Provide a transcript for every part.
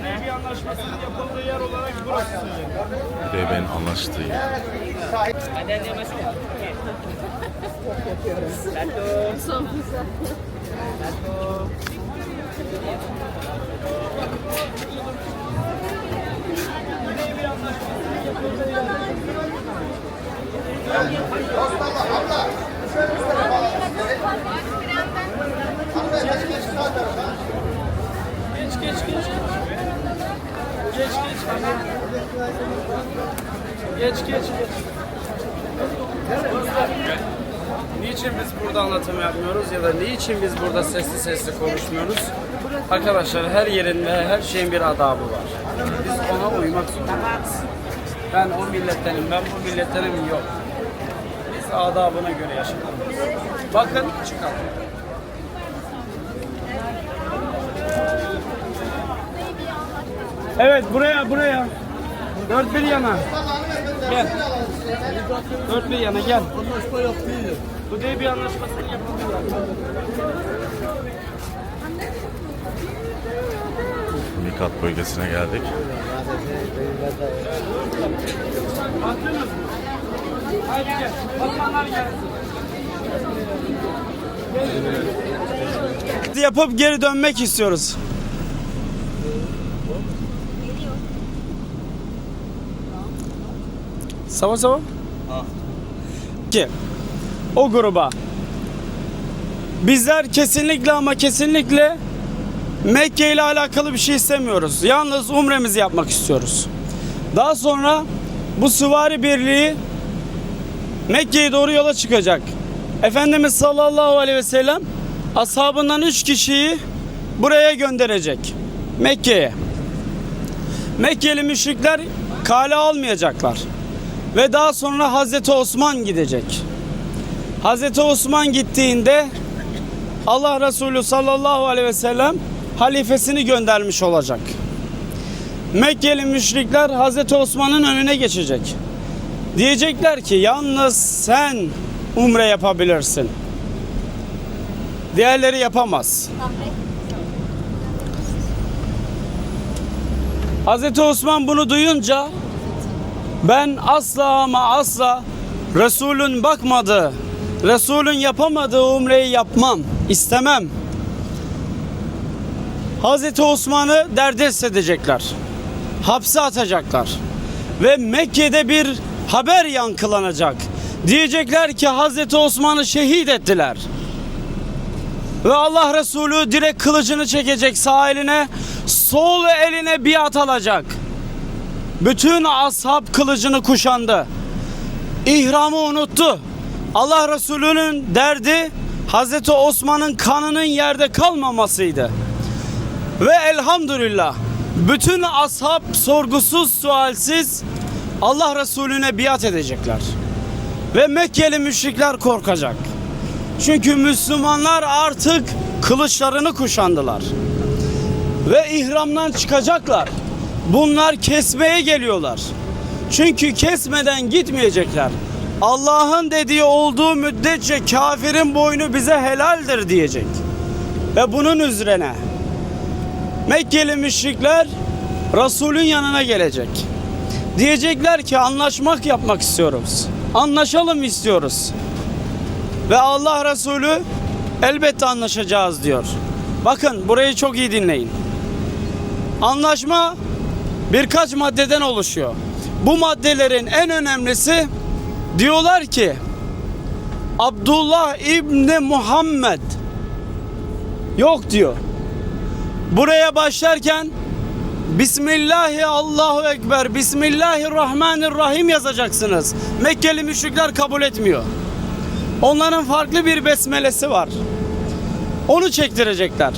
bir anlaşmasının yapıldığı yer olarak burası. Hudeybiye'nin anlaştığı yer. Dia masuk. Okey. Satu. Satu. Geç geç geç. Geç geç. Geç geç. Niçin biz burada anlatım yapmıyoruz ya da niçin biz burada sesli sesli konuşmuyoruz? Arkadaşlar her yerin ve her şeyin bir adabı var. Biz ona uymak zorundayız. Ben o millettenim, ben bu millettenim yok. Biz adabına göre yaşamalıyız. Bakın çıkalım. Evet buraya buraya. Dört bir yana. Gel. Dört bir yana gel. Anlaşma yaptığı. Bu diye bir anlaşması yapıldı. Mikat bölgesine geldik. Baktınız mı? Haydi gel. Bakanlar gelsin. Yapıp geri dönmek istiyoruz. Sava sava. Ki o gruba bizler kesinlikle ama kesinlikle Mekke ile alakalı bir şey istemiyoruz. Yalnız umremizi yapmak istiyoruz. Daha sonra bu süvari birliği Mekke'ye doğru yola çıkacak. Efendimiz sallallahu aleyhi ve sellem ashabından üç kişiyi buraya gönderecek. Mekke'ye. Mekkeli müşrikler kale almayacaklar. Ve daha sonra Hazreti Osman gidecek. Hazreti Osman gittiğinde Allah Resulü sallallahu aleyhi ve sellem halifesini göndermiş olacak. Mekkeli müşrikler Hazreti Osman'ın önüne geçecek. Diyecekler ki yalnız sen umre yapabilirsin. Diğerleri yapamaz. Hazreti Osman bunu duyunca ben asla ama asla Resulün bakmadığı, Resulün yapamadığı umreyi yapmam, istemem. Hazreti Osman'ı derdest edecekler. Hapse atacaklar. Ve Mekke'de bir haber yankılanacak. Diyecekler ki Hazreti Osman'ı şehit ettiler. Ve Allah Resulü direkt kılıcını çekecek sağ eline, sol eline biat alacak. Bütün ashab kılıcını kuşandı. İhramı unuttu. Allah Resulü'nün derdi Hazreti Osman'ın kanının yerde kalmamasıydı. Ve elhamdülillah bütün ashab sorgusuz sualsiz Allah Resulüne biat edecekler. Ve Mekkeli müşrikler korkacak. Çünkü Müslümanlar artık kılıçlarını kuşandılar. Ve ihramdan çıkacaklar. Bunlar kesmeye geliyorlar. Çünkü kesmeden gitmeyecekler. Allah'ın dediği olduğu müddetçe kafirin boynu bize helaldir diyecek. Ve bunun üzerine Mekkeli müşrikler Resulün yanına gelecek. Diyecekler ki anlaşmak yapmak istiyoruz. Anlaşalım istiyoruz. Ve Allah Resulü elbette anlaşacağız diyor. Bakın burayı çok iyi dinleyin. Anlaşma birkaç maddeden oluşuyor. Bu maddelerin en önemlisi diyorlar ki Abdullah İbni Muhammed yok diyor. Buraya başlarken Bismillahi Allahu Ekber, Bismillahirrahmanirrahim yazacaksınız. Mekkeli müşrikler kabul etmiyor. Onların farklı bir besmelesi var. Onu çektirecekler.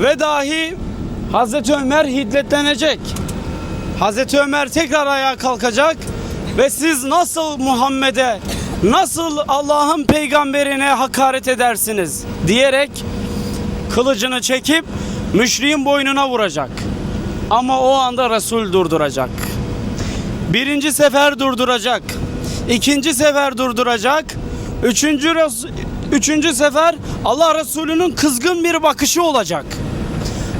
Ve dahi Hazreti Ömer hiddetlenecek. Hazreti Ömer tekrar ayağa kalkacak ve siz nasıl Muhammed'e, nasıl Allah'ın peygamberine hakaret edersiniz diyerek kılıcını çekip müşriğin boynuna vuracak. Ama o anda Resul durduracak. Birinci sefer durduracak. ikinci sefer durduracak. Üçüncü, üçüncü sefer Allah Resulü'nün kızgın bir bakışı olacak.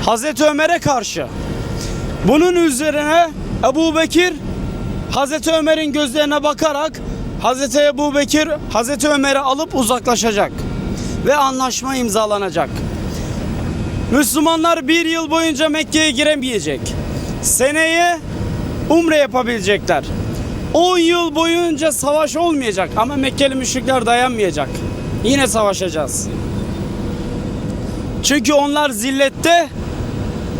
Hazreti Ömer'e karşı. Bunun üzerine Ebu Bekir Hazreti Ömer'in gözlerine bakarak Hazreti Ebu Bekir Hazreti Ömer'i alıp uzaklaşacak ve anlaşma imzalanacak. Müslümanlar bir yıl boyunca Mekke'ye giremeyecek. Seneye umre yapabilecekler. 10 yıl boyunca savaş olmayacak ama Mekkeli müşrikler dayanmayacak. Yine savaşacağız. Çünkü onlar zillette,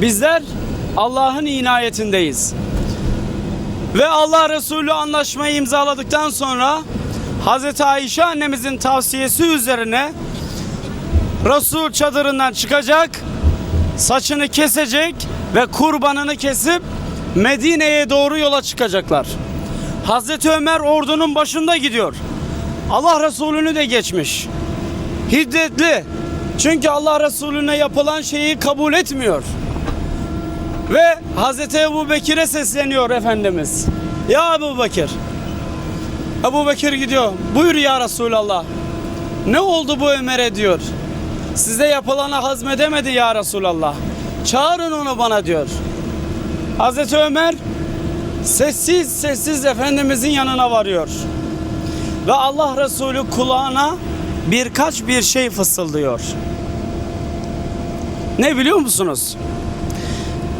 bizler Allah'ın inayetindeyiz. Ve Allah Resulü anlaşmayı imzaladıktan sonra Hazreti Ayşe annemizin tavsiyesi üzerine Resul çadırından çıkacak, saçını kesecek ve kurbanını kesip Medine'ye doğru yola çıkacaklar. Hazreti Ömer ordunun başında gidiyor. Allah Resulü'nü de geçmiş. Hiddetli. Çünkü Allah Resulüne yapılan şeyi kabul etmiyor. Ve Hazreti Ebu Bekir'e sesleniyor Efendimiz. Ya Ebu Bekir. Ebu Bekir gidiyor. Buyur ya Resulallah. Ne oldu bu Ömer'e diyor. Size yapılana hazmedemedi ya Resulallah. Çağırın onu bana diyor. Hazreti Ömer sessiz sessiz Efendimizin yanına varıyor. Ve Allah Resulü kulağına birkaç bir şey fısıldıyor. Ne biliyor musunuz?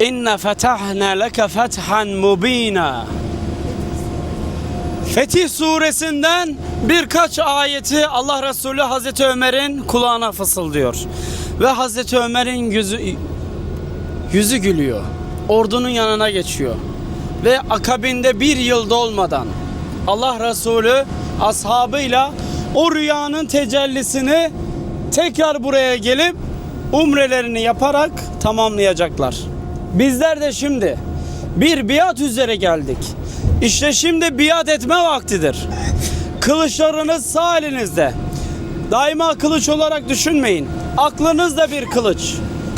İnne fetahna leke fethan mubina. Fetih suresinden birkaç ayeti Allah Resulü Hazreti Ömer'in kulağına fısıldıyor. Ve Hazreti Ömer'in yüzü yüzü gülüyor. Ordunun yanına geçiyor. Ve akabinde bir yıl dolmadan Allah Resulü ashabıyla o rüyanın tecellisini tekrar buraya gelip umrelerini yaparak tamamlayacaklar. Bizler de şimdi bir biat üzere geldik. İşte şimdi biat etme vaktidir. Kılıçlarınız sağ elinizde. Daima kılıç olarak düşünmeyin. Aklınız da bir kılıç.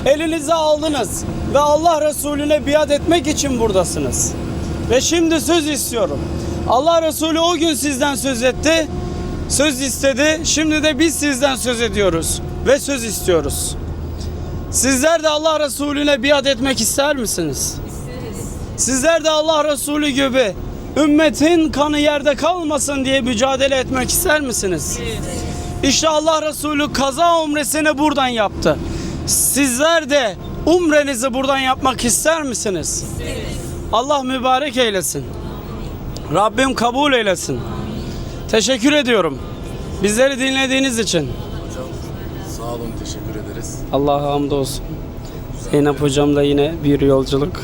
Elinize aldınız ve Allah Resulüne biat etmek için buradasınız. Ve şimdi söz istiyorum. Allah Resulü o gün sizden söz etti. Söz istedi. Şimdi de biz sizden söz ediyoruz ve söz istiyoruz. Sizler de Allah Resulüne biat etmek ister misiniz? Sizler de Allah Resulü gibi ümmetin kanı yerde kalmasın diye mücadele etmek ister misiniz? İşte Allah Resulü kaza umresini buradan yaptı. Sizler de umrenizi buradan yapmak ister misiniz? Allah mübarek eylesin. Rabbim kabul eylesin. Teşekkür ediyorum. Bizleri dinlediğiniz için. Sağ olun, teşekkür ederiz. Allah'a hamdolsun. Zeynep hocamla yine bir yolculuk.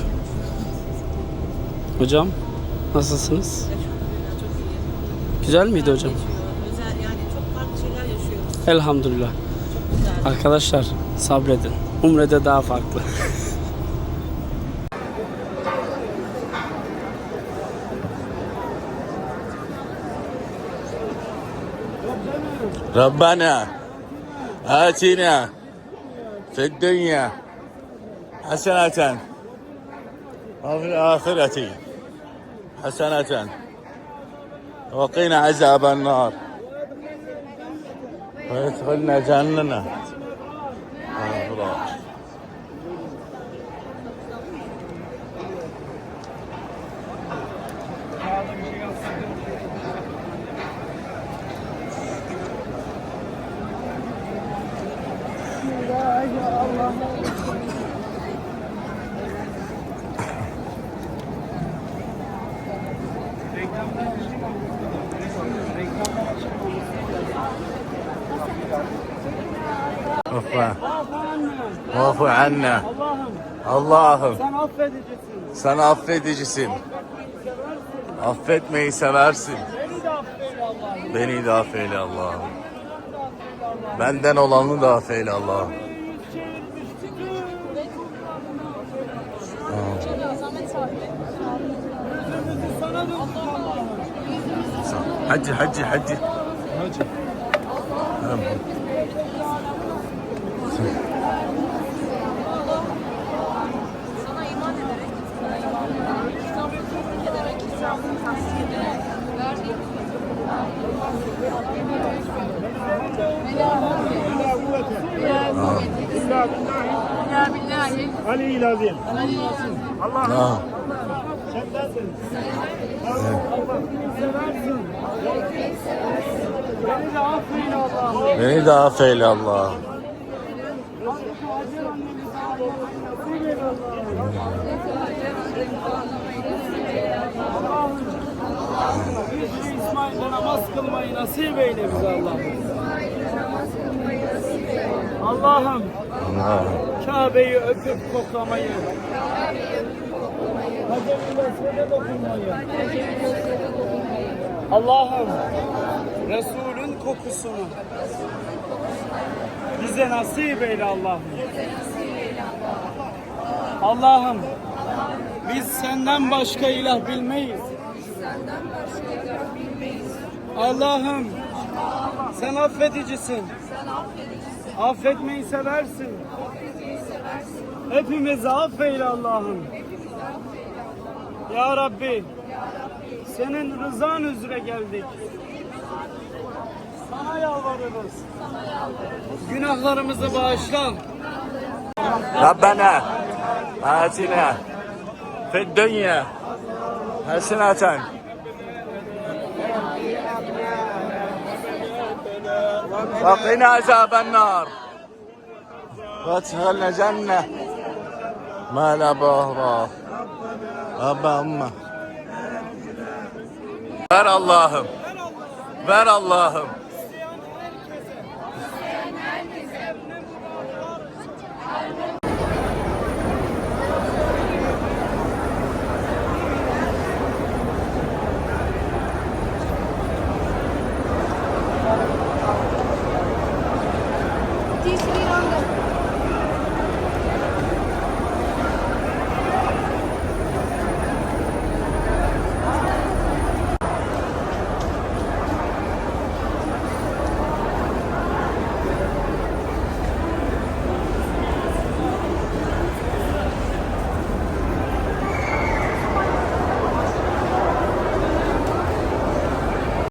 Hocam nasılsınız? Güzel miydi hocam? Özel yani çok farklı şeyler yaşıyoruz. Elhamdülillah. Arkadaşlar sabredin. Umre'de daha farklı. Rabbana آتنا في الدنيا حسنة وفي الآخرة حسنة. وقنا عذاب النار. ويدخلنا جنة Afu anne. Allah'ım. Sen affedicisin. Sen affedicisin. Affetmeyi seversin. Beni de affeyle Allah'ım. Benden olanı da affeyle Allah'ım. Hacı hacı hacı. Tamam. Ederek, verdiğim Ali lazım. Allah Ah. sendensin. Beni de affeyle Allah. İsmail'de namaz kılmayı nasip eyle bize Allah'ım. Allah'ım Allah. Kabe'yi öpüp koklamayı. Allah'ım Resul'ün kokusunu bize nasip eyle Allah'ım. Allah'ım biz senden başka ilah bilmeyiz. Allah'ım sen affedicisin. Affetmeyi seversin. Hepimizi affeyle Allah'ım. Ya Rabbi, senin rızan üzere geldik. Sana yalvarırız. Günahlarımızı bağışla. Rabbena atina fid dünya haseneten ve qina azaben nar ve tehellene cennet ma Abba amma. Ver Allah'ım. Ver Allah'ım.